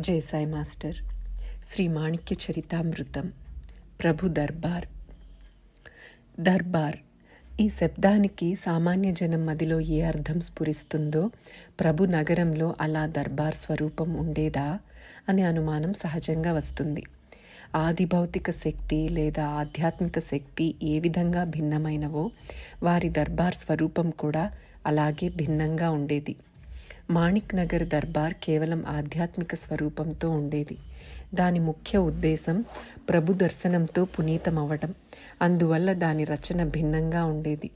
Jayasai master. Shri మాణిక్య చరితామృతం. ప్రభు దర్బార్. దర్బార్. ఈ శబ్దానికి సామాన్య జనం మదిలో ఏ అర్థం స్ఫురిస్తుందో ప్రభు నగరంలో అలా దర్బార్ స్వరూపం ఉండేదా అనే అనుమానం సహజంగా వస్తుంది. ఆది భౌతిక శక్తి లేదా ఆధ్యాత్మిక శక్తి ఏ విధంగా భిన్నమైనవో వారి దర్బార్ స్వరూపం కూడా అలాగే భిన్నంగా ఉండేది. మాణిక్ నగర్ దర్బార్ కేవలం ఆధ్యాత్మిక స్వరూపంతో ఉండేది. దాని ముఖ్య ఉద్దేశం ప్రభు దర్శనంతో పునీతమవ్వడం అందువల్ల దాని రచన భిన్నంగా ఉండేది.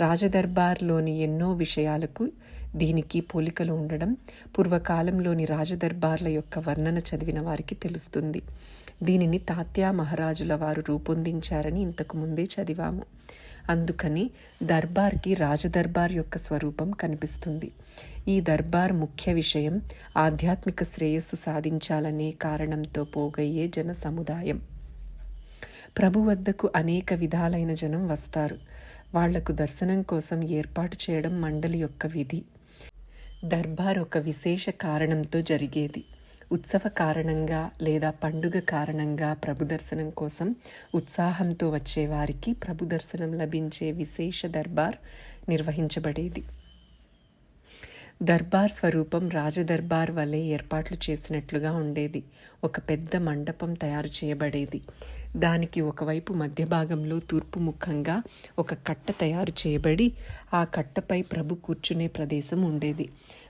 రాజదర్బార్లోని ఎన్నో విషయాలకు దీనికి పోలికలు ఉండడం పూర్వకాలంలోని రాజదర్బార్ల యొక్క వర్ణన చదివిన వారికి తెలుస్తుంది. దీనిని తాత్యా మహారాజుల వారు రూపొందించారని ఇంతకు ముందే చదివాము. అందుకని దర్బార్కి రాజదర్బార్ యొక్క స్వరూపం కనిపిస్తుంది. ఈ దర్బార్ ముఖ్య విషయం ఆధ్యాత్మిక శ్రేయస్సు సాధించాలనే కారణంతో పోగయ్యే జన సముదాయం ప్రభు వద్దకు అనేక విధాలైన జనం వస్తారు. వాళ్ళకు దర్శనం కోసం ఏర్పాటు చేయడం మండలి యొక్క విధి. దర్బార్ ఒక విశేష కారణంతో జరిగేది. ఉత్సవ కారణంగా లేదా పండుగ కారణంగా ప్రభు దర్శనం కోసం ఉత్సాహంతో వచ్చేవారికి ప్రభు దర్శనం లభించే విశేష దర్బార్ నిర్వహించబడేది. దర్బార్ స్వరూపం రాజదర్బార్ వలె ఏర్పాట్లు చేసినట్లుగా ఉండేది. ఒక పెద్ద మండపం తయారు చేయబడేది. దానికి ఒకవైపు మధ్య భాగంలో తూర్పు ముఖంగా ఒక కట్ట తయారు చేయబడి ఆ కట్టపై ప్రభు కూర్చునే ప్రదేశం ఉండేది.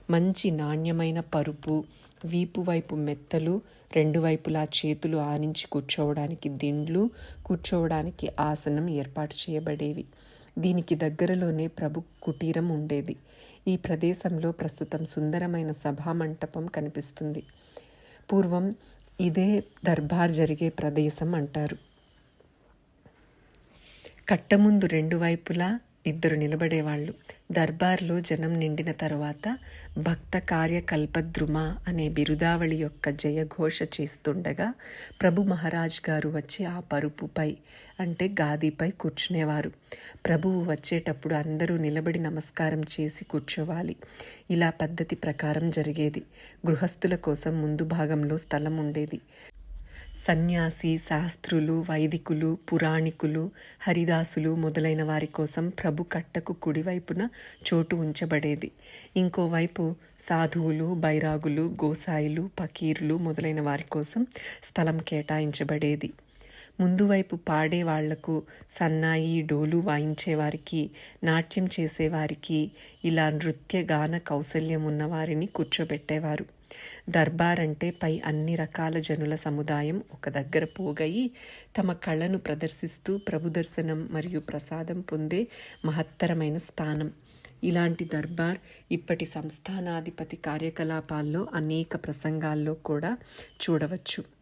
మంచి నాణ్యమైన పరుపు వీపు వైపు మెత్తలు రెండు వైపులా చేతులు ఆనించి కూర్చోవడానికి దిండ్లు కూర్చోవడానికి ఆసనం ఏర్పాటు చేయబడేవి. దీనికి దగ్గరలోనే ప్రభు కుటీరం ఉండేది. ఈ ప్రదేశంలో ప్రస్తుతం సుందరమైన సభామంటపం కనిపిస్తుంది. పూర్వం ఇదే దర్బార్ జరిగే ప్రదేశం అంటారు. కట్టముందు రెండు వైపులా ఇద్దరు నిలబడేవాళ్ళు. దర్బార్లో జనం నిండిన తరువాత భక్త కార్యకల్పద్రుమ అనే బిరుదావళి యొక్క జయఘోష చేస్తుండగా ప్రభు మహారాజ్ గారు వచ్చి ఆ పరుపుపై అంటే గాదిపై కూర్చునేవారు. ప్రభువు వచ్చేటప్పుడు అందరూ నిలబడి నమస్కారం చేసి కూర్చోవాలి. ఇలా పద్ధతి ప్రకారం జరిగేది. గృహస్థుల కోసం ముందు భాగంలో స్థలం ఉండేది. సన్యాసి శాస్త్రులు వైదికులు పురాణికులు హరిదాసులు మొదలైన వారి కోసం ప్రభు కట్టకు కుడివైపున చోటు ఉంచబడేది. ఇంకోవైపు సాధువులు బైరాగులు గోసాయిలు పకీర్లు మొదలైన వారి కోసం స్థలం కేటాయించబడేది. ముందువైపు పాడే వాళ్ళకు సన్నాయి డోలు వాయించేవారికి నాట్యం చేసేవారికి ఇలా నృత్య గాన కౌశల్యం ఉన్నవారిని కూర్చోబెట్టేవారు. దర్బార్ అంటే పై అన్ని రకాల జనుల సముదాయం ఒక దగ్గర పోగయి తమ కళను ప్రదర్శిస్తూ ప్రభుదర్శనం మరియు ప్రసాదం పొందే మహత్తరమైన స్థానం. ఇలాంటి దర్బార్ ఇప్పటి సంస్థానాధిపతి కార్యకలాపాల్లో అనేక ప్రసంగాల్లో కూడా చూడవచ్చు.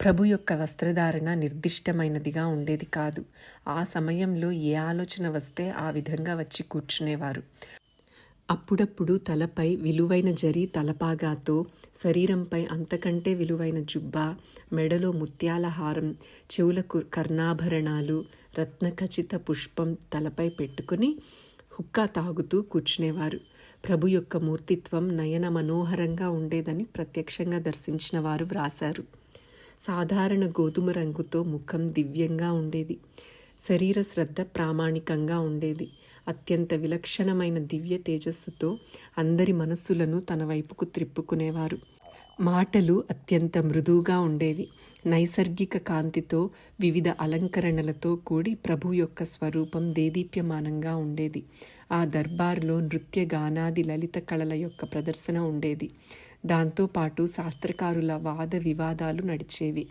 ప్రభు యొక్క వస్త్రధారణ నిర్దిష్టమైనదిగా ఉండేది కాదు. ఆ సమయంలో ఏ ఆలోచన వస్తే ఆ విధంగా వచ్చి కూర్చునేవారు. అప్పుడప్పుడు తలపై విలువైన జరి తలపాగాతో శరీరంపై అంతకంటే విలువైన జుబ్బా మెడలో ముత్యాల హారం చెవులకు కర్ణాభరణాలు రత్నఖచిత పుష్పం తలపై పెట్టుకుని హుక్కా తాగుతూ కూర్చునేవారు. ప్రభు యొక్క మూర్తిత్వం నయన మనోహరంగా ఉండేదని ప్రత్యక్షంగా దర్శించిన వారు వ్రాశారు. సాధారణ గోధుమ రంగుతో ముఖం దివ్యంగా ఉండేది. శరీర శ్రద్ధ ప్రామాణికంగా ఉండేది. అత్యంత విలక్షణమైన దివ్య తేజస్సుతో అందరి మనస్సులను తన వైపుకు త్రిప్పుకునేవారు. మాటలు అత్యంత మృదువుగా ఉండేవి. నైసర్గిక కాంతితో వివిధ అలంకరణలతో కూడి ప్రభు యొక్క స్వరూపం దేదీప్యమానంగా ఉండేది. ఆ దర్బార్లో నృత్య గానాది లలిత కళల యొక్క ప్రదర్శన ఉండేది. దాంతోపాటు శాస్త్రకారుల వాద వివాదాలు నడిచేవి.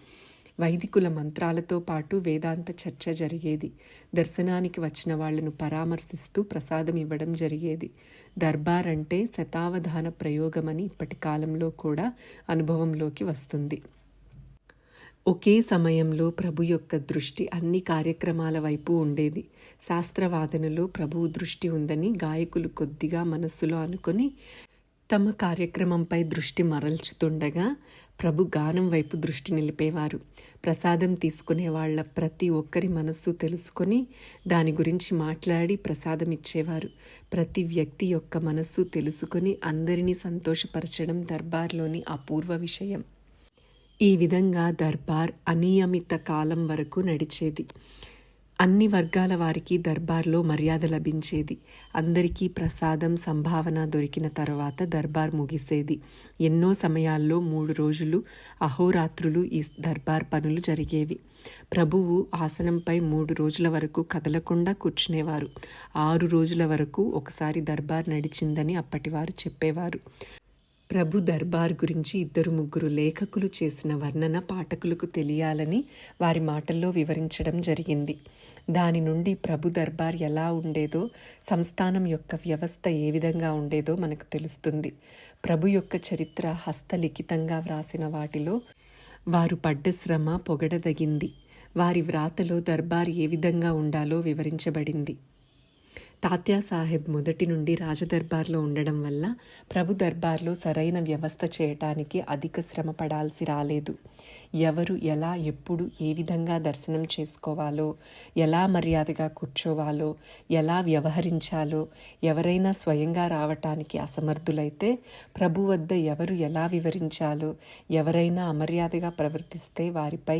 వైదికుల మంత్రాలతో పాటు వేదాంత చర్చ జరిగేది. దర్శనానికి వచ్చిన వాళ్ళను పరామర్శిస్తూ ప్రసాదం ఇవ్వడం జరిగేది. దర్బార్ అంటే శతావధాన ప్రయోగమని ఇప్పటి కాలంలో కూడా అనుభవంలోకి వస్తుంది. ఒకే సమయంలో ప్రభు యొక్క దృష్టి అన్ని కార్యక్రమాల వైపు ఉండేది. శాస్త్రవాదనలో ప్రభువు దృష్టి ఉందని గాయకులు కొద్దిగా మనస్సులో అనుకొని తమ కార్యక్రమంపై దృష్టి మరల్చుతుండగా ప్రభు గానం వైపు దృష్టి నిలిపేవారు. ప్రసాదం తీసుకునే వాళ్ళ ప్రతి ఒక్కరి మనస్సు తెలుసుకొని దాని గురించి మాట్లాడి ప్రసాదం ఇచ్చేవారు. ప్రతి వ్యక్తి యొక్క మనస్సు తెలుసుకొని అందరినీ సంతోషపరచడం దర్బార్లోని అపూర్వ విషయం. ఈ విధంగా దర్బార్ అనియమిత కాలం వరకు నడిచేది. అన్ని వర్గాల వారికి దర్బార్లో మర్యాద లభించేది. అందరికీ ప్రసాదం సంభావన దొరికిన తర్వాత దర్బార్ ముగిసేది. ఎన్నో సమయాల్లో మూడు రోజులు అహోరాత్రులు ఈ దర్బార్ పనులు జరిగేవి. ప్రభువు ఆసనంపై మూడు రోజుల వరకు కదలకుండా కూర్చునేవారు. ఆరు రోజుల వరకు ఒకసారి దర్బార్ నడిచిందని అప్పటివారు చెప్పేవారు. ప్రభు దర్బార్ గురించి ఇద్దరు ముగ్గురు లేఖకులు చేసిన వర్ణన పాఠకులకు తెలియాలని వారి మాటల్లో వివరించడం జరిగింది. దాని నుండి ప్రభు దర్బార్ ఎలా ఉండేదో సంస్థానం యొక్క వ్యవస్థ ఏ విధంగా ఉండేదో మనకు తెలుస్తుంది. ప్రభు యొక్క చరిత్ర హస్తలిఖితంగా వ్రాసిన వాటిలో వారు పడ్డ శ్రమ పొగడదగింది. వారి వ్రాతలో దర్బార్ ఏ విధంగా ఉండాలో వివరించబడింది. తాత్యా సాహెబ్ మొదటి నుండి రాజదర్బార్లో ఉండడం వల్ల ప్రభు దర్బార్లో సరైన వ్యవస్థ చేయటానికి అధిక శ్రమ పడాల్సి రాలేదు. ఎవరు ఎలా ఎప్పుడు ఏ విధంగా దర్శనం చేసుకోవాలో ఎలా మర్యాదగా కూర్చోవాలో ఎలా వ్యవహరించాలో ఎవరైనా స్వయంగా రావటానికి అసమర్థులైతే ప్రభు వద్ద ఎవరు ఎలా వివరించాలో ఎవరైనా అమర్యాదగా ప్రవర్తిస్తే వారిపై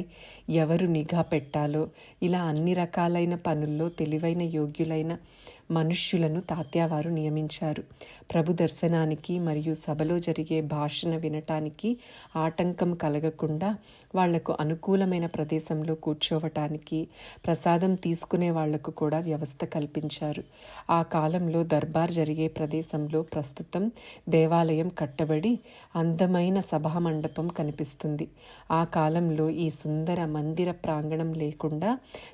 ఎవరు నిఘా పెట్టాలో ఇలా అన్ని రకాలైన పనుల్లో తెలివైన యోగ్యులైన మనుష్యులను తాత్యావారు నియమించారు. ప్రభు దర్శనానికి మరియు సభలో జరిగే భాషణ వినటానికి ఆటంకం కలగకుండా వాళ్ళకు అనుకూలమైన ప్రదేశంలో కూర్చోవటానికి ప్రసాదం తీసుకునే వాళ్ళకు కూడా వ్యవస్థ కల్పించారు. ఆ కాలంలో దర్బార్ జరిగే ప్రదేశంలో ప్రస్తుతం దేవాలయం కట్టబడి అందమైన సభా మండపం కనిపిస్తుంది. ఆ కాలంలో ఈ సుందర మందిర ప్రాంగణం లేకుండా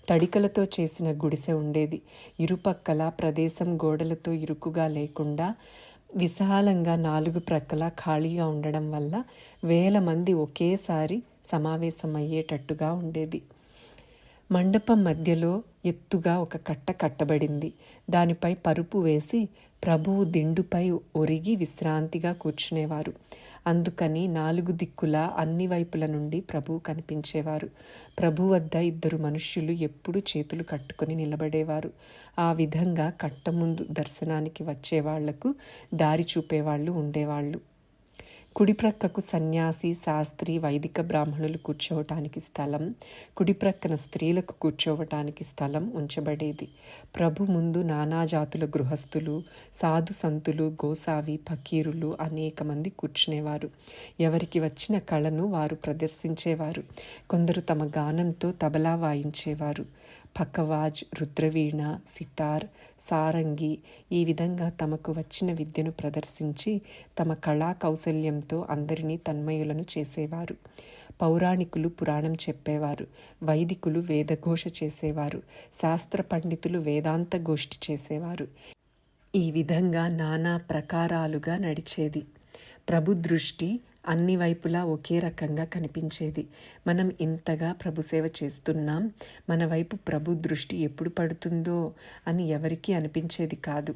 తడికలతో చేసిన గుడిసె ఉండేది. ఇరుపక్కల ప్రదేశం గోడలతో ఇరుకుగా లేకుండా విశాలంగా నాలుగు ప్రక్కల ఖాళీగా ఉండడం వల్ల వేల మంది ఒకేసారి సమావేశమయ్యేటట్టుగా ఉండేది. మండపం మధ్యలో ఎత్తుగా ఒక కట్ట కట్టబడింది. దానిపై పరుపు వేసి ప్రభువు దిండుపై ఒరిగి విశ్రాంతిగా కూర్చునేవారు. అందుకని నాలుగు దిక్కుల అన్ని వైపుల నుండి ప్రభువు కనిపించేవారు. ప్రభు వద్ద ఇద్దరు మనుష్యులు ఎప్పుడు చేతులు కట్టుకొని నిలబడేవారు. ఆ విధంగా కట్ట ముందు దర్శనానికి వచ్చే వాళ్ళకు దారి చూపేవాళ్ళు ఉండేవాళ్ళు. కుడిప్రక్కకు సన్యాసి శాస్త్రి వైదిక బ్రాహ్మణులు కూర్చోవటానికి స్థలం కుడిప్రక్కన స్త్రీలకు కూర్చోవటానికి స్థలం ఉంచబడేది. ప్రభు ముందు నానాజాతుల గృహస్థులు సాధు సంతులు గోసావి ఫకీరులు అనేక మంది కూర్చునేవారు. ఎవరికి వచ్చిన కళను వారు ప్రదర్శించేవారు. కొందరు తమ గానంతో తబలా వాయించేవారు. పక్కవాజ్ రుద్రవీణ సితార్ సారంగి ఈ విధంగా తమకు వచ్చిన విద్యను ప్రదర్శించి తమ కళా కౌశల్యంతో అందరినీ తన్మయులను చేసేవారు. పౌరాణికులు పురాణం చెప్పేవారు. వైదికులు వేదఘోష చేసేవారు. శాస్త్ర పండితులు వేదాంత గోష్ఠి చేసేవారు. ఈ విధంగా నానా ప్రకారాలుగా నడిచేది. ప్రభు దృష్టి అన్ని వైపులా ఒకే రకంగా కనిపించేది. మనం ఇంతగా ప్రభు సేవ చేస్తున్నాం మన వైపు ప్రభు దృష్టి ఎప్పుడు పడుతుందో అని ఎవరికీ అనిపించేది కాదు.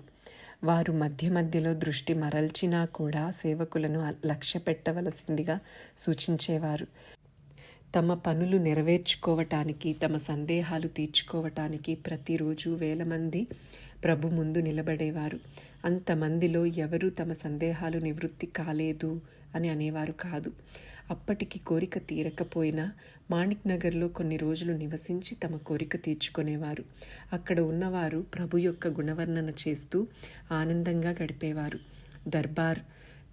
వారు మధ్య మధ్యలో దృష్టి మరల్చినా కూడా సేవకులను లక్ష్య పెట్టవలసిందిగా సూచించేవారు. తమ పనులు నెరవేర్చుకోవటానికి తమ సందేహాలు తీర్చుకోవటానికి ప్రతిరోజు వేల మంది ప్రభు ముందు నిలబడేవారు. అంతమందిలో ఎవరు తమ సందేహాలు నివృత్తి కాలేదు అని అనేవారు కాదు. అప్పటికి కోరిక తీరకపోయినా మాణిక్ నగర్లో కొన్ని రోజులు నివసించి తమ కోరిక తీర్చుకునేవారు. అక్కడ ఉన్నవారు ప్రభు యొక్క గుణవర్ణన చేస్తూ ఆనందంగా గడిపేవారు. దర్బార్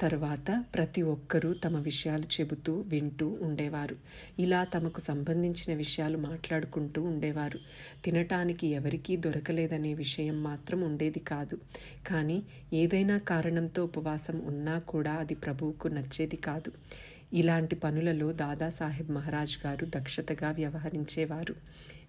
తరువాత ప్రతి ఒక్కరూ తమ విషయాలు చెబుతూ వింటూ ఉండేవారు. ఇలా తమకు సంబంధించిన విషయాలు మాట్లాడుకుంటూ ఉండేవారు. తినటానికి ఎవరికీ దొరకలేదనే విషయం మాత్రం ఉండేది కాదు. కానీ ఏదైనా కారణంతో ఉపవాసం ఉన్నా కూడా అది ప్రభువుకు నచ్చేది కాదు. ఇలాంటి పనులలో దాదాసాహెబ్ మహారాజ్ గారు దక్షతగా వ్యవహరించేవారు.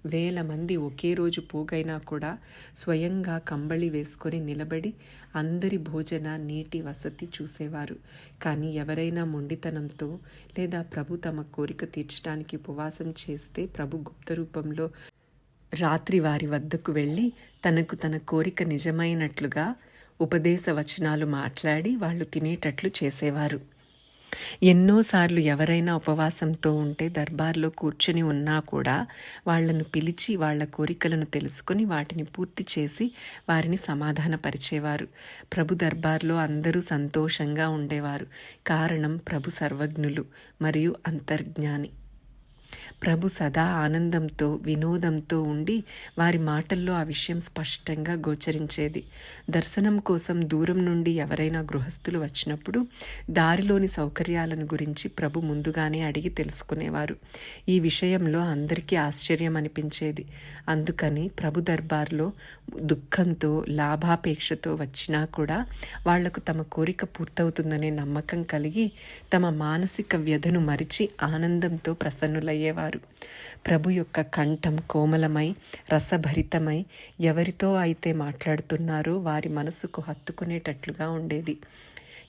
వేల మంది ఒకే రోజు పోగైనా కూడా స్వయంగా కంబళి వేసుకొని నిలబడి అందరి భోజన నీటి వసతి చూసేవారు. కానీ ఎవరైనా మొండితనంతో లేదా ప్రభు తమ కోరిక తీర్చడానికి ఉపవాసం చేస్తే ప్రభు గుప్త రూపంలో రాత్రి వారి వద్దకు వెళ్ళి తనకు తన కోరిక నిజమైనట్లుగా ఉపదేశ వచనాలు మాట్లాడి వాళ్ళు తినేటట్లు చేసేవారు. ఎన్నోసార్లు ఎవరైనా ఉపవాసంతో ఉంటే దర్బార్లో కూర్చుని ఉన్నా కూడా వాళ్ళను పిలిచి వాళ్ళ కోరికలను తెలుసుకొని వాటిని పూర్తి చేసి వారిని సమాధానపరిచేవారు. ప్రభు దర్బార్లో అందరూ సంతోషంగా ఉండేవారు. కారణం ప్రభు సర్వజ్ఞులు మరియు అంతర్జ్ఞాని. ప్రభు సదా ఆనందంతో వినోదంతో ఉండి వారి మాటల్లో ఆ విషయం స్పష్టంగా గోచరించేది. దర్శనం కోసం దూరం నుండి ఎవరైనా గృహస్థులు వచ్చినప్పుడు దారిలోని సౌకర్యాలను గురించి ప్రభు ముందుగానే అడిగి తెలుసుకునేవారు. ఈ విషయంలో అందరికీ ఆశ్చర్యం అనిపించేది. అందుకని ప్రభు దర్బార్లో దుఃఖంతో లాభాపేక్షతో వచ్చినా కూడా వాళ్ళకు తమ కోరిక పూర్తవుతుందనే నమ్మకం కలిగి తమ మానసిక వ్యధను మరిచి ఆనందంతో ప్రసన్నులయ్యేవారు. ప్రభు యొక్క కంఠం కోమలమై రసభరితమై ఎవరితో అయితే మాట్లాడుతున్నారో వారి మనసుకు హత్తుకునేటట్లుగా ఉండేది.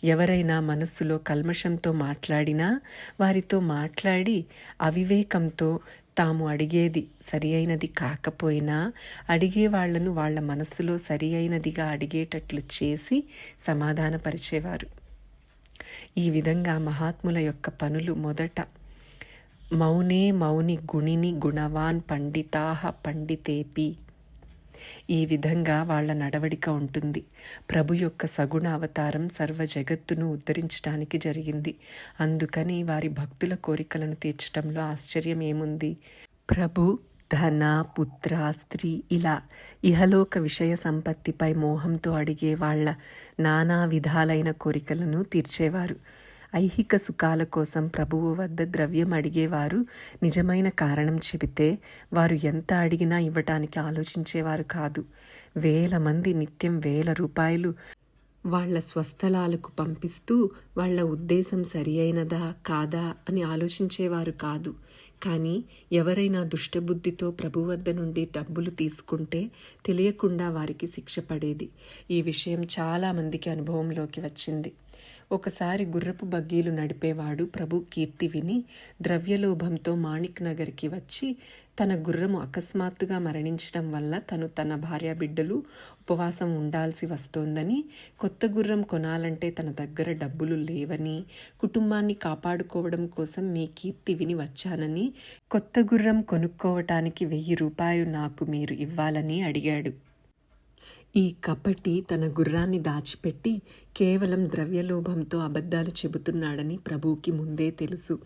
ఎవరైనా మనస్సులో కల్మషంతో మాట్లాడినా వారితో మాట్లాడి అవివేకంతో తాము అడిగేది సరి అయినది కాకపోయినా అడిగే వాళ్ళను వాళ్ళ మనస్సులో సరి అయినదిగా అడిగేటట్లు చేసి సమాధానపరిచేవారు. ఈ విధంగా మహాత్ముల యొక్క పనులు మొదట మౌనే మౌని గుణిని గుణవాన్ పండితాహ పండితేపి. ఈ విధంగా వాళ్ళ నడవడిక ఉంటుంది. ప్రభు యొక్క సగుణ అవతారం సర్వ జగత్తును ఉద్ధరించడానికి జరిగింది. అందుకని వారి భక్తుల కోరికలను తీర్చడంలో ఆశ్చర్యం ఏముంది? ప్రభు ధన పుత్ర స్త్రీ ఇలా ఇహలోక విషయ సంపత్తిపై మోహంతో అడిగే వాళ్ళ నానా విధాలైన కోరికలను తీర్చేవారు. ఐహిక సుఖాల కోసం ప్రభువు వద్ద ద్రవ్యం అడిగేవారు. నిజమైన కారణం చెబితే వారు ఎంత అడిగినా ఇవ్వటానికి ఆలోచించేవారు కాదు. వేల మంది నిత్యం వేల రూపాయలు వాళ్ళ స్వస్థలాలకు పంపిస్తూ వాళ్ళ ఉద్దేశం సరి అయినదా కాదా అని ఆలోచించేవారు కాదు. కానీ ఎవరైనా దుష్టబుద్ధితో ప్రభు వద్ద నుండి డబ్బులు తీసుకుంటే తెలియకుండా వారికి శిక్ష పడేది. ఈ విషయం చాలామందికి అనుభవంలోకి వచ్చింది. ఒకసారి గుర్రపు బగ్గీలు నడిపేవాడు ప్రభు కీర్తి విని ద్రవ్యలోభంతో మాణిక్ నగర్కి వచ్చి తన గుర్రము అకస్మాత్తుగా మరణించడం వల్ల తను తన భార్య బిడ్డలు ఉపవాసం ఉండాల్సి వస్తోందని కొత్త గుర్రం కొనాలంటే తన దగ్గర డబ్బులు లేవని కుటుంబాన్ని కాపాడుకోవడం కోసం మీ కీర్తి విని వచ్చానని కొత్త గుర్రం కొనుక్కోవటానికి వెయ్యి రూపాయలు నాకు మీరు ఇవ్వాలని అడిగాడు. ఈ కపటి తన గుర్రాన్ని దాచిపెట్టి కేవలం ద్రవ్యలోభంతో అబద్ధాలు చెబుతున్నాడని ప్రభువుకి ముందే తెలుసు.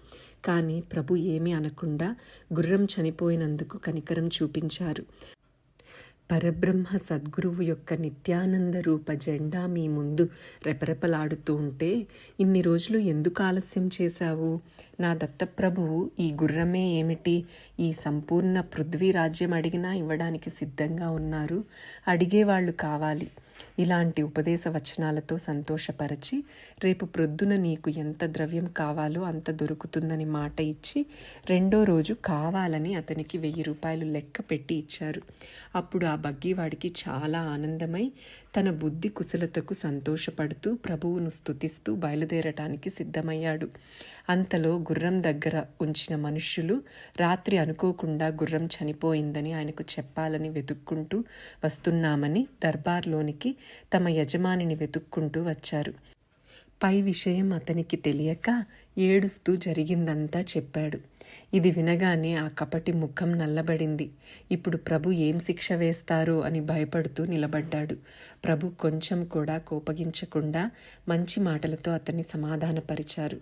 కానీ ప్రభు ఏమీ అనకుండా గుర్రం చనిపోయినందుకు కనికరం చూపించారు. పరబ్రహ్మ సద్గురువు యొక్క నిత్యానంద రూప జెండా మీ ముందు రెపరెపలాడుతూ ఉంటే ఇన్ని రోజులు ఎందుకు ఆలస్యం చేశావు? నా దత్తప్రభువు ఈ గుర్రమే ఏమిటి? ఈ సంపూర్ణ పృథ్వీ రాజ్యం అడిగినా ఇవ్వడానికి సిద్ధంగా ఉన్నారు. అడిగేవాళ్ళు కావాలి. ఇలాంటి ఉపదేశ వచనాలతో సంతోషపరచి రేపు ప్రొద్దున నీకు ఎంత ద్రవ్యం కావాలో అంత దొరుకుతుందని మాట ఇచ్చి రెండో రోజు కావాలని అతనికి వెయ్యి రూపాయలు లెక్క పెట్టి ఇచ్చారు. అప్పుడు ఆ బగ్గీవాడికి చాలా ఆనందమై తన బుద్ధి కుశలతకు సంతోషపడుతూ ప్రభువును స్తుతిస్తూ బయలుదేరటానికి సిద్ధమయ్యాడు. అంతలో గుర్రం దగ్గర ఉంచిన మనుష్యులు రాత్రి అనుకోకుండా గుర్రం చనిపోయిందని ఆయనకు చెప్పాలని వెతుక్కుంటూ వస్తున్నామని దర్బార్లోనికి తమ యజమానిని వెతుక్కుంటూ వచ్చారు. పై విషయం అతనికి తెలియక ఏడుస్తూ జరిగిందంతా చెప్పాడు. ఇది వినగానే ఆ కపటి ముఖం నల్లబడింది. ఇప్పుడు ప్రభు ఏం శిక్ష వేస్తారో అని భయపడుతూ నిలబడ్డాడు. ప్రభు కొంచెం కూడా కోపగించకుండా మంచి మాటలతో అతన్ని సమాధానపరిచారు.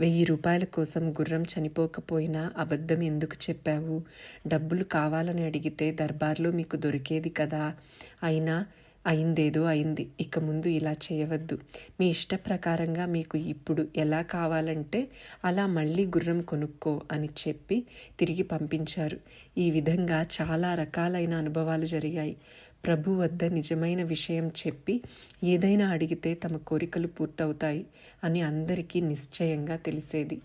వెయ్యి రూపాయల కోసం గుర్రం చనిపోకపోయినా అబద్ధం ఎందుకు చెప్పావు? డబ్బులు కావాలని అడిగితే దర్బార్లో మీకు దొరికేది కదా. అయినా అయిందేదో అయింది. ఇక ముందు ఇలా చేయవద్దు. మీ ఇష్ట ప్రకారంగా మీకు ఇప్పుడు ఎలా కావాలంటే అలా మళ్ళీ గుర్రం కొనుక్కో అని చెప్పి తిరిగి పంపించారు. ఈ విధంగా చాలా రకాలైన అనుభవాలు జరిగాయి. ప్రభు వద్ద నిజమైన విషయం చెప్పి ఏదైనా అడిగితే తమ కోరికలు పూర్తవుతాయి అని అందరికీ నిశ్చయంగా తెలిసేది.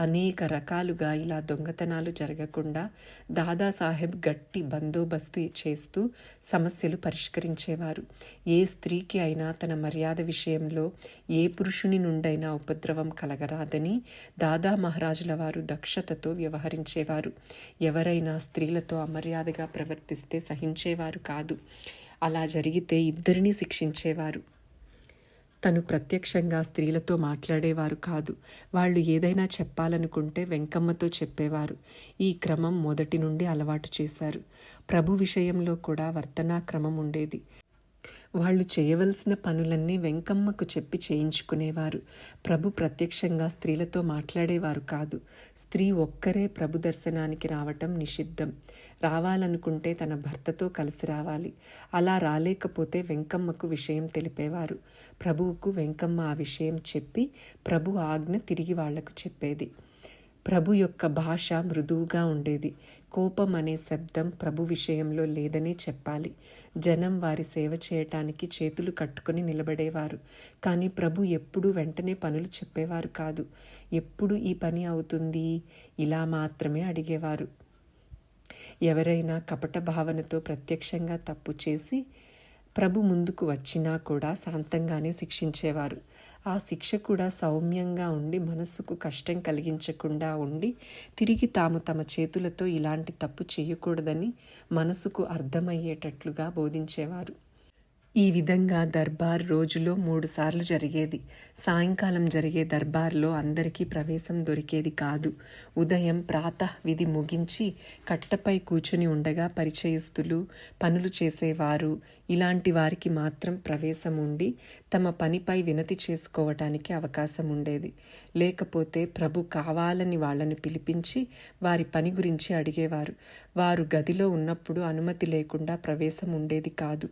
అనేక రకాలుగా ఇలా దొంగతనాలు జరగకుండా దాదాసాహెబ్ గట్టి బందోబస్తు చేస్తూ సమస్యలు పరిష్కరించేవారు. ఏ స్త్రీకి అయినా తన మర్యాద విషయంలో ఏ పురుషుని నుండైనా ఉపద్రవం కలగరాదని దాదా మహారాజుల వారు దక్షతతో వ్యవహరించేవారు. ఎవరైనా స్త్రీలతో అమర్యాదగా ప్రవర్తిస్తే సహించేవారు కాదు. అలా జరిగితే ఇద్దరిని శిక్షించేవారు. తను ప్రత్యక్షంగా స్త్రీలతో మాట్లాడేవారు కాదు. వాళ్ళు ఏదైనా చెప్పాలనుకుంటే వెంకమ్మతో చెప్పేవారు. ఈ క్రమం మొదటి నుండి అలవాటు చేశారు. ప్రభు విషయంలో కూడా వర్తనా క్రమం ఉండేది. వాళ్ళు చేయవలసిన పనులన్నీ వెంకమ్మకు చెప్పి చేయించుకునేవారు. ప్రభు ప్రత్యక్షంగా స్త్రీలతో మాట్లాడేవారు కాదు. స్త్రీ ఒక్కరే ప్రభు దర్శనానికి రావటం నిషిద్ధం. రావాలనుకుంటే తన భర్తతో కలిసి రావాలి. అలా రాలేకపోతే వెంకమ్మకు విషయం తెలిపేవారు. ప్రభువుకు వెంకమ్మ ఆ విషయం చెప్పి ప్రభు ఆజ్ఞ తిరిగి వాళ్ళకు చెప్పేది. ప్రభు యొక్క భాష మృదువుగా ఉండేది. కోపం అనే శబ్దం ప్రభు విషయంలో లేదనే చెప్పాలి. జనం వారి సేవ చేయటానికి చేతులు కట్టుకొని నిలబడేవారు. కానీ ప్రభు ఎప్పుడూ వెంటనే పనులు చెప్పేవారు కాదు. ఎప్పుడు ఈ పని అవుతుంది? ఇలా మాత్రమే అడిగేవారు. ఎవరైనా కపట భావనతో ప్రత్యక్షంగా తప్పు చేసి ప్రభు ముందుకు వచ్చినా కూడా శాంతంగానే శిక్షించేవారు. ఆ శిక్ష కూడా సౌమ్యంగా ఉండి మనస్సుకు కష్టం కలిగించకుండా ఉండి తిరిగి తాము తమ చేతులతో ఇలాంటి తప్పు చేయకూడదని మనసుకు అర్థమయ్యేటట్లుగా బోధించేవారు. ఈ విధంగా దర్బార్ రోజులో మూడుసార్లు జరిగేది. సాయంకాలం జరిగే దర్బార్లో అందరికీ ప్రవేశం దొరికేది కాదు. ఉదయం ప్రాతః విధి ముగించి కట్టపై కూర్చుని ఉండగా పరిచయస్తులు పనులు చేసేవారు. ఇలాంటి వారికి మాత్రం ప్రవేశం ఉండి తమ పనిపై వినతి చేసుకోవటానికి అవకాశం ఉండేది లేకపోతే ప్రభు కావాలని వాళ్ళని పిలిపించి వారి పని గురించి అడిగేవారు. వారు గదిలో ఉన్నప్పుడు అనుమతి లేకుండా ప్రవేశం ఉండేది కాదు.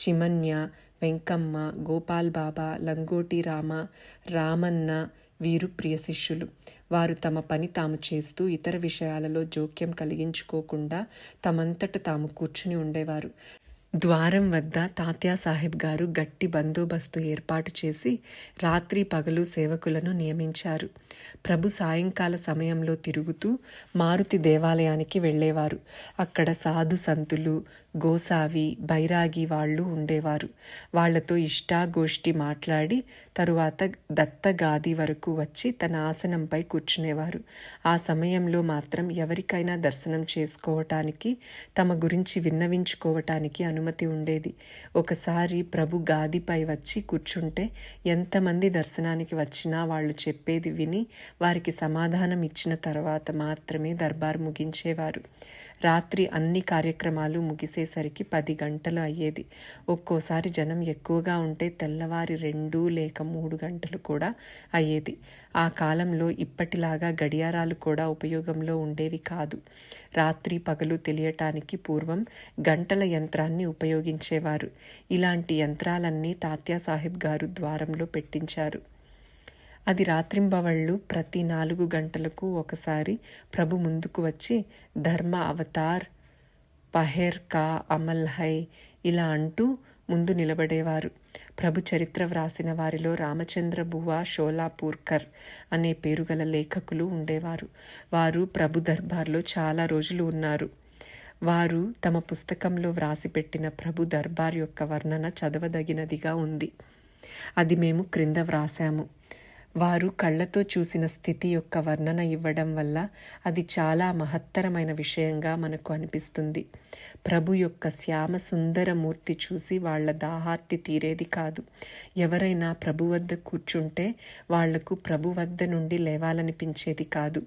చిమన్య వెంకమ్మ గోపాల్ బాబా లంగోటి రామ రామన్న వీరు ప్రియ శిష్యులు. వారు తమ పని తాము చేస్తూ ఇతర విషయాలలో జోక్యం కలిగించుకోకుండా తమంతట తాము కూర్చుని ఉండేవారు. ద్వారం వద్ద తాత్యా సాహెబ్ గారు గట్టి బందోబస్తు ఏర్పాటు చేసి రాత్రి పగలు సేవకులను నియమించారు. ప్రభు సాయంకాల సమయంలో తిరుగుతూ మారుతి దేవాలయానికి వెళ్ళేవారు. అక్కడ సాధు సంతులు గోసావి బైరాగి వాళ్ళు ఉండేవారు. వాళ్ళతో ఇష్టాగోష్ఠి మాట్లాడి తరువాత దత్తగాది వరకు వచ్చి తన ఆసనంపై కూర్చునేవారు. ఆ సమయంలో మాత్రం ఎవరికైనా దర్శనం చేసుకోవటానికి తమ గురించి విన్నవించుకోవటానికి అనుమతి ఉండేది. ఒకసారి ప్రభు గాదిపై వచ్చి కూర్చుంటే ఎంతమంది దర్శనానికి వచ్చినా వాళ్ళు చెప్పేది విని వారికి సమాధానం ఇచ్చిన తర్వాత మాత్రమే దర్బార్ ముగించేవారు. రాత్రి అన్ని కార్యక్రమాలు ముగిసేసరికి పది గంటలు అయ్యేది. ఒక్కోసారి జనం ఎక్కువగా ఉంటే తెల్లవారి రెండు లేక మూడు గంటలు కూడా అయ్యేది. ఆ కాలంలో ఇప్పటిలాగా గడియారాలు కూడా ఉపయోగంలో ఉండేవి కాదు. రాత్రి పగలు తెలియటానికి పూర్వం గంటల యంత్రాన్ని ఉపయోగించేవారు. ఇలాంటి యంత్రాలన్నీ తాత్యా సాహెబ్ గారు ద్వారంలో పెట్టించారు. అది రాత్రింబవళ్ళు ప్రతి నాలుగు గంటలకు ఒకసారి ప్రభు ముందుకు వచ్చి ధర్మ అవతార్ పహేర్ కా అమల్ హై ఇలా అంటూ ముందు నిలబడేవారు. ప్రభు చరిత్ర వ్రాసిన వారిలో రామచంద్ర బువా షోలాపూర్కర్ అనే పేరు గల లేఖకులు ఉండేవారు. వారు ప్రభు దర్బార్లో చాలా రోజులు ఉన్నారు. వారు తమ పుస్తకంలో వ్రాసిపెట్టిన ప్రభు దర్బార్ యొక్క వర్ణన చదవదగినదిగా ఉంది. అది మేము క్రింద వ్రాసాము. వారు కళ్ళతో చూసిన స్థితి యొక్క వర్ణన ఇవ్వడం వల్ల అది చాలా మహత్తరమైన విషయంగా మనకు అనిపిస్తుంది. ప్రభు యొక్క శ్యామ సుందర మూర్తి చూసి వాళ్ళ దాహార్తి తీరేది కాదు. ఎవరైనా ప్రభు వద్ద కూర్చుంటే వాళ్ళకు ప్రభు వద్ద నుండి లేవాలనిపించేది కాదు.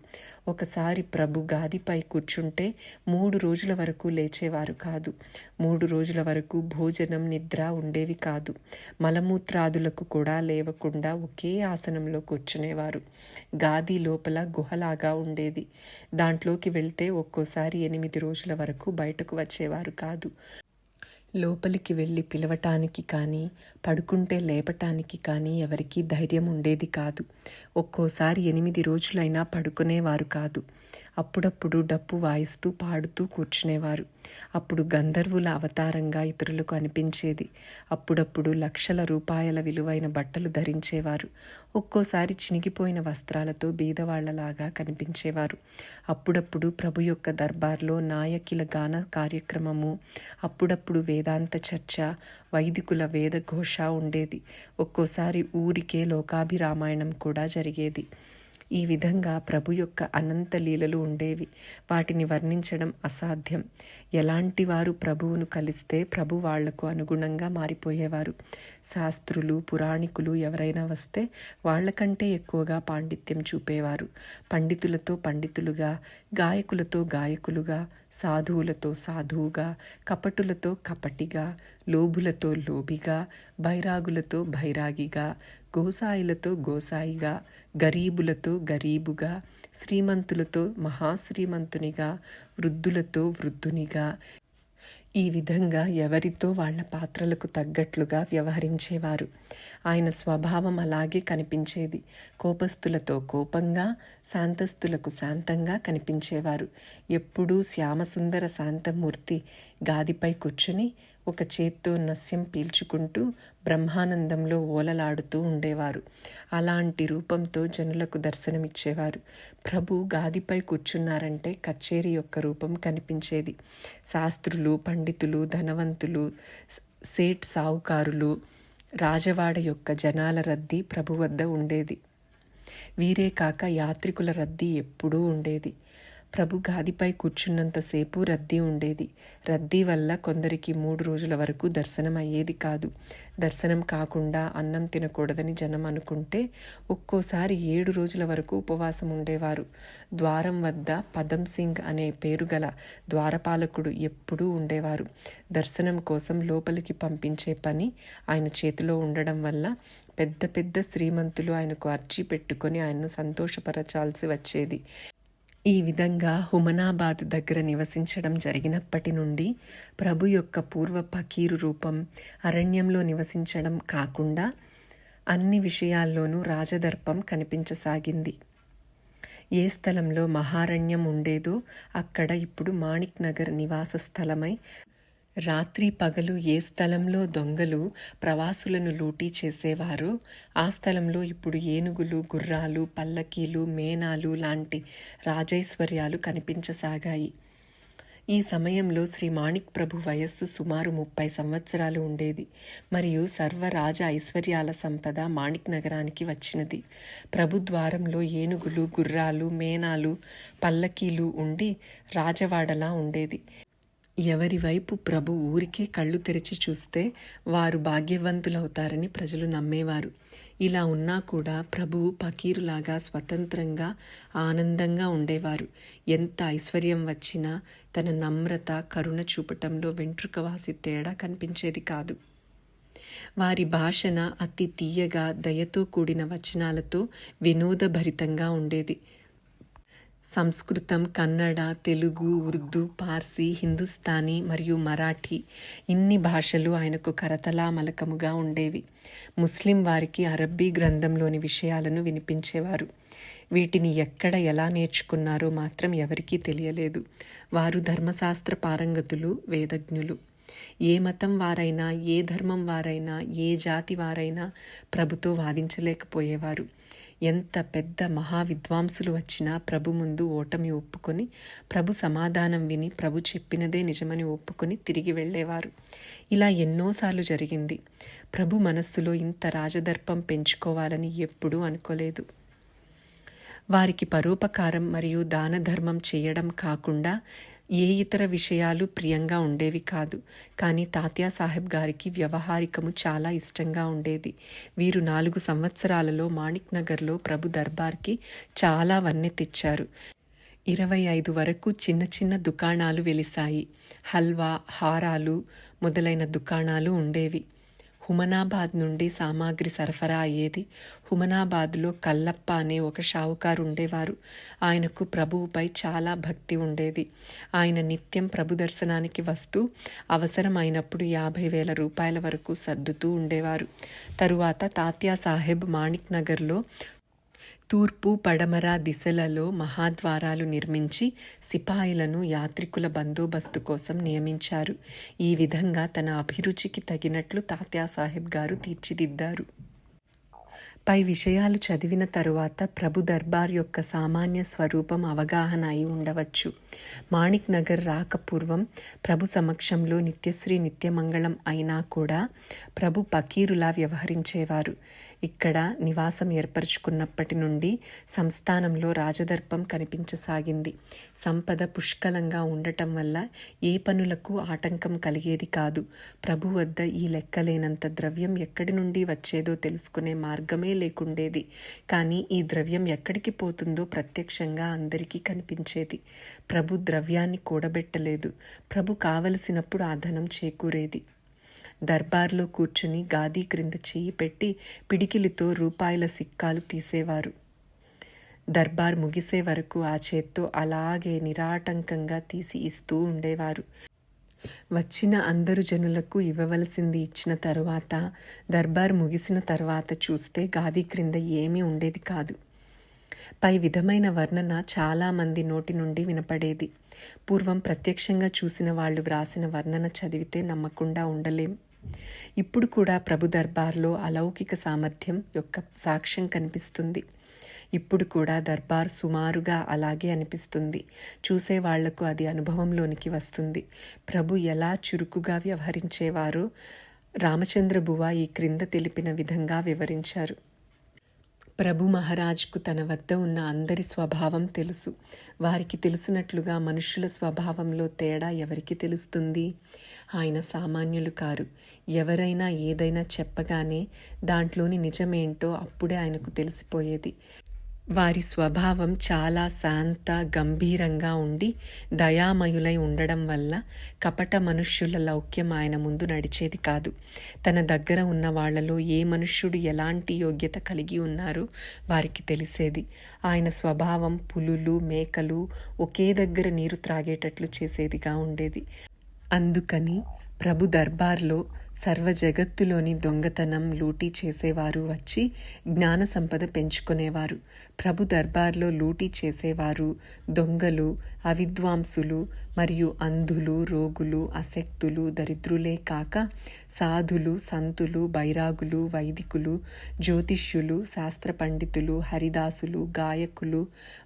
ఒకసారి ప్రభు గాదిపై కూర్చుంటే మూడు రోజుల వరకు లేచేవారు కాదు. మూడు రోజుల వరకు భోజనం నిద్ర ఉండేవి కాదు. మలమూత్రాదులకు కూడా లేవకుండా ఒకే ఆసనంలో కూర్చునేవారు. గాది లోపల గుహలాగా ఉండేది. దాంట్లోకి వెళ్తే ఒక్కోసారి ఎనిమిది రోజుల వరకు బయటకు వచ్చేవారు కాదు. లోపలికి వెళ్ళి పిలవటానికి కానీ పడుకుంటే లేపటానికి కానీ ఎవరికీ ధైర్యం ఉండేది కాదు. ఒక్కోసారి ఎనిమిది రోజులైనా పడుకునేవారు కాదు. అప్పుడప్పుడు డప్పు వాయిస్తూ పాడుతూ కూర్చునేవారు. అప్పుడు గంధర్వుల అవతారంగా ఇతరులకు అనిపించేది. అప్పుడప్పుడు లక్షల రూపాయల విలువైన బట్టలు ధరించేవారు. ఒక్కోసారి చినిగిపోయిన వస్త్రాలతో బీదవాళ్ళలాగా కనిపించేవారు. అప్పుడప్పుడు ప్రభు యొక్క దర్బార్లో నాయకిల గాన కార్యక్రమము అప్పుడప్పుడు వేదాంత చర్చ వైదికుల వేదఘోష ఉండేది. ఒక్కోసారి ఊరికే లోకాభిరామాయణం కూడా జరిగేది. ఈ విధంగా ప్రభు యొక్క అనంత లీలలు ఉండేవి. వాటిని వర్ణించడం అసాధ్యం. ఎలాంటి వారు ప్రభువును కలిస్తే ప్రభు వాళ్ళకు అనుగుణంగా మారిపోయేవారు? శాస్త్రులు పురాణికులు ఎవరైనా వస్తే వాళ్ళకంటే ఎక్కువగా పాండిత్యం చూపేవారు. పండితులతో పండితులుగా గాయకులతో గాయకులుగా సాధువులతో సాధువుగా కపటులతో కపటిగా లోబులతో లోబిగా బైరాగులతో బైరాగిగా గోసాయిలతో గోసాయిగా గరీబులతో గరీబుగా శ్రీమంతులతో మహాశ్రీమంతునిగా వృద్ధులతో వృద్ధునిగా ఈ విధంగా ఎవరితో వాళ్ళ పాత్రలకు తగ్గట్లుగా వ్యవహరించేవారు. ఆయన స్వభావం అలాగే కనిపించేది. కోపస్థులతో కోపంగా శాంతస్తులకు శాంతంగా కనిపించేవారు. ఎప్పుడూ శ్యామసుందర శాంతమూర్తి గాదిపై కూర్చుని ఒక చేత్తో నస్యం పీల్చుకుంటూ బ్రహ్మానందంలో ఓలలాడుతూ ఉండేవారు. అలాంటి రూపంతో జనులకు దర్శనమిచ్చేవారు. ప్రభు గాదిపై కూర్చున్నారంటే కచ్చేరి యొక్క రూపం కనిపించేది. శాస్త్రులు పండితులు ధనవంతులు సేట్ సావుకారులు రాజవాడ యొక్క జనాల రద్దీ ప్రభు వద్ద ఉండేది. వీరే కాక యాత్రికుల రద్దీ ఎప్పుడూ ఉండేది. ప్రభు గాదిపై కూర్చున్నంతసేపు రద్దీ ఉండేది. రద్దీ వల్ల కొందరికి మూడు రోజుల వరకు దర్శనం అయ్యేది కాదు. దర్శనం కాకుండా అన్నం తినకూడదని జనం అనుకుంటే ఒక్కోసారి ఏడు రోజుల వరకు ఉపవాసం ఉండేవారు. ద్వారం వద్ద పదం సింగ్ అనే పేరు గల ద్వారపాలకుడు ఎప్పుడూ ఉండేవారు. దర్శనం కోసం లోపలికి పంపించే పని ఆయన చేతిలో ఉండడం వల్ల పెద్ద పెద్ద శ్రీమంతులు ఆయనకు అర్జీ పెట్టుకొని ఆయన్ను సంతోషపరచాల్సి వచ్చేది. ఈ విధంగా హుమనాబాద్ దగ్గర నివసించడం జరిగినప్పటి నుండి ప్రభు యొక్క పూర్వ పకీరు రూపం అరణ్యంలో నివసించడం కాకుండా అన్ని విషయాల్లోనూ రాజదర్పం కనిపించసాగింది. ఏ స్థలంలో మహారణ్యం ఉండేదో అక్కడ ఇప్పుడు మాణిక్ నగర్ నివాస స్థలమై రాత్రి పగలు ఏ స్థలంలో దొంగలు ప్రవాసులను లూటీ చేసేవారో? ఆ స్థలంలో ఇప్పుడు ఏనుగులు గుర్రాలు పల్లకీలు మేనాలు లాంటి రాజైశ్వర్యాలు కనిపించసాగాయి. ఈ సమయంలో శ్రీ మాణిక్ ప్రభు వయస్సు సుమారు ముప్పై సంవత్సరాలు ఉండేది. మరియు సర్వరాజ ఐశ్వర్యాల సంపద మాణిక్ నగరానికి వచ్చినది. ప్రభుద్వారంలో ఏనుగులు గుర్రాలు మేనాలు పల్లకీలు ఉండి రాజవాడలా ఉండేది. ఎవరి వైపు ప్రభు ఊరికే కళ్ళు తెరిచి చూస్తే వారు భాగ్యవంతులవుతారని ప్రజలు నమ్మేవారు. ఇలా ఉన్నా కూడా ప్రభువు పకీరులాగా స్వతంత్రంగా ఆనందంగా ఉండేవారు. ఎంత ఐశ్వర్యం వచ్చినా తన నమ్రత కరుణ చూపటంలో వెంట్రుకవాసి తేడా కనిపించేది కాదు. వారి భాషన అతి తీయగా దయతో కూడిన వచనాలతో వినోదభరితంగా ఉండేది. సంస్కృతం కన్నడ తెలుగు ఉర్దూ పార్సీ హిందుస్థానీ మరియు మరాఠీ ఇన్ని భాషలు ఆయనకు కరతలా మలకముగా ఉండేవి. ముస్లిం వారికి అరబ్బీ గ్రంథంలోని విషయాలను వినిపించేవారు. వీటిని ఎక్కడ ఎలా నేర్చుకున్నారో మాత్రం ఎవరికీ తెలియలేదు. వారు ధర్మశాస్త్ర పారంగతులు వేదజ్ఞులు. ఏ మతం వారైనా ఏ ధర్మం వారైనా ఏ జాతి వారైనా ప్రభుతో వాదించలేకపోయేవారు. ఎంత పెద్ద మహావిద్వాంసులు వచ్చినా ప్రభు ముందు ఓటమి ఒప్పుకొని ప్రభు సమాధానం విని ప్రభు చెప్పినదే నిజమని ఒప్పుకొని తిరిగి వెళ్ళేవారు. ఇలా ఎన్నోసార్లు జరిగింది. ప్రభు మనస్సులో ఇంత రాజదర్పం పెంచుకోవాలని ఎప్పుడూ అనుకోలేదు. వారికి పరోపకారం మరియు దాన ధర్మం చేయడం కాకుండా ఏ ఇతర విషయాలు ప్రియంగా ఉండేవి కాదు. కానీ తాత్యా సాహెబ్ గారికి వ్యవహారికము చాలా ఇష్టంగా ఉండేది. వీరు నాలుగు సంవత్సరాలలో మాణిక్ నగర్లో ప్రభు దర్బార్కి చాలా వన్నె తెచ్చారు ఇరవై ఐదు వరకు చిన్న చిన్న దుకాణాలు వెలిశాయి. హల్వా హారాలు మొదలైన దుకాణాలు ఉండేవి. హుమనాబాద్ నుండి సామాగ్రి సరఫరా అయ్యేది. హుమనాబాద్లో కల్లప్ప అనే ఒక షావుకారు ఉండేవారు ఆయనకు ప్రభువుపై చాలా భక్తి ఉండేది. ఆయన నిత్యం ప్రభు దర్శనానికి వస్తూ అవసరమైనప్పుడు యాభై వేల రూపాయల వరకు సర్దుతూ ఉండేవారు. తరువాత తాత్యా సాహెబ్ మాణిక్ నగర్లో తూర్పు పడమర దిశలలో మహాద్వారాలు నిర్మించి సిపాయిలను యాత్రికుల బందోబస్తు కోసం నియమించారు. ఈ విధంగా తన అభిరుచికి తగినట్లు తాత్యాసాహెబ్ గారు తీర్చిదిద్దారు. పై విషయాలు చదివిన తరువాత ప్రభు దర్బార్ యొక్క సామాన్య స్వరూపం అవగాహన అయి ఉండవచ్చు. మాణిక్ నగర్ రాకపూర్వం ప్రభు సమక్షంలో నిత్యశ్రీ నిత్యమంగళం అయినా కూడా ప్రభు పకీరులా వ్యవహరించేవారు. ఇక్కడ నివాసం ఏర్పరచుకున్నప్పటి నుండి సంస్థానంలో రాజదర్పం కనిపించసాగింది. సంపద పుష్కలంగా ఉండటం వల్ల ఏ పనులకు ఆటంకం కలిగేది కాదు. ప్రభు వద్ద ఈ లెక్కలేనంత ద్రవ్యం ఎక్కడి నుండి వచ్చేదో తెలుసుకునే మార్గమే లేకుండేది. కానీ ఈ ద్రవ్యం ఎక్కడికి పోతుందో ప్రత్యక్షంగా అందరికీ కనిపించేది. ప్రభు ద్రవ్యాన్ని కూడబెట్టలేదు. ప్రభు కావలసినప్పుడు ఆ ధనం చేకూరేది. దర్బార్లో కూర్చుని గాదీ క్రింద చేయి పెట్టి పిడికిలితో రూపాయల సిక్కాలు తీసేవారు. దర్బార్ ముగిసే వరకు ఆ చేత్తో అలాగే నిరాటంకంగా తీసి ఇస్తూ ఉండేవారు. వచ్చిన అందరు జనులకు ఇవ్వవలసింది ఇచ్చిన తరువాత దర్బార్ ముగిసిన తర్వాత చూస్తే గాది క్రింద ఏమీ ఉండేది కాదు. పై విధమైన వర్ణన చాలామంది నోటి నుండి వినపడేది. పూర్వం ప్రత్యక్షంగా చూసిన వాళ్ళు వ్రాసిన వర్ణన చదివితే నమ్మకుండా ఉండలేం. ఇప్పుడు కూడా ప్రభు దర్బార్లో అలౌకిక సామర్థ్యం యొక్క సాక్ష్యం కనిపిస్తుంది. ఇప్పుడు కూడా దర్బార్ సుమారుగా అలాగే అనిపిస్తుంది. చూసే వాళ్ళకు అది అనుభవంలోనికి వస్తుంది. ప్రభు ఎలా చురుకుగా వ్యవహరించేవారో? రామచంద్ర బువ ఈ క్రింద తెలిపిన విధంగా వివరించారు. ప్రభు మహారాజ్కు తన వద్ద ఉన్న అందరి స్వభావం తెలుసు. వారికి తెలిసినట్లుగా మనుషుల స్వభావంలో తేడా ఎవరికి తెలుస్తుంది? ఆయన సామాన్యులు కారు. ఎవరైనా ఏదైనా చెప్పగానే దాంట్లోని నిజమేంటో అప్పుడే ఆయనకు తెలిసిపోయేది. వారి స్వభావం చాలా శాంత గంభీరంగా ఉండి దయామయులై ఉండడం వల్ల కపట మనుష్యుల లౌక్యం ఆయన ముందు నడిచేది కాదు. తన దగ్గర ఉన్న వాళ్ళలో ఏ మనుష్యుడు ఎలాంటి యోగ్యత కలిగి ఉన్నారో వారికి తెలిసేది. ఆయన స్వభావం పులులు మేకలు ఒకే దగ్గర నీరు త్రాగేటట్లు చేసేదిగా ఉండేది. అందుకని ప్రభు దర్బార్లో సర్వ జగత్తులోని దొంగతనం లూటీ చేసేవారు వచ్చి జ్ఞాన సంపద పెంచుకునేవారు. ప్రభు దర్బార్లో లూటీ చేసేవారు దొంగలు అవిద్వాంసులు మరియు అంధులు రోగులు అశక్తులు దరిద్రులే కాక సాధులు సంతులు బైరాగులు వైదికులు జ్యోతిష్యులు శాస్త్ర పండితులు హరిదాసులు గాయకులు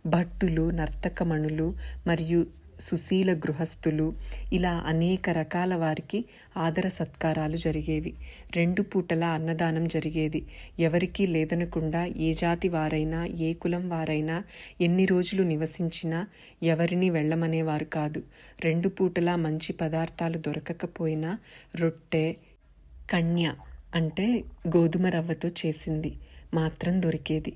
భట్టులు నర్తకమణులు మరియు సుశీల గృహస్థులు. ఇలా అనేక రకాల వారికి ఆదర సత్కారాలు జరిగేవి. రెండు పూటల అన్నదానం జరిగేది. ఎవరికీ లేదనకుండా ఏ జాతి వారైనా ఏ కులం వారైనా ఎన్ని రోజులు నివసించినా ఎవరిని వెళ్ళమనేవారు కాదు. రెండు పూటలా మంచి పదార్థాలు దొరకకపోయినా రొట్టె కన్య అంటే గోధుమ రవ్వతో చేసింది. మాత్రం దొరికేది.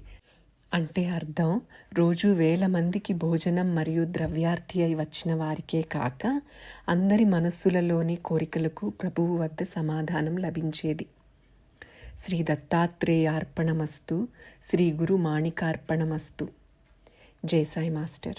అంటే అర్థం. రోజు వేల మందికి భోజనం మరియు ద్రవ్యార్థి అయి వచ్చిన వారికే కాక అందరి మనస్సులలోని కోరికలకు ప్రభువు వద్ద సమాధానం లభించేది. శ్రీ దత్తాత్రేయార్పణమస్తు శ్రీ గురు మాణికార్పణమస్తు. జై సాయి మాస్టర్.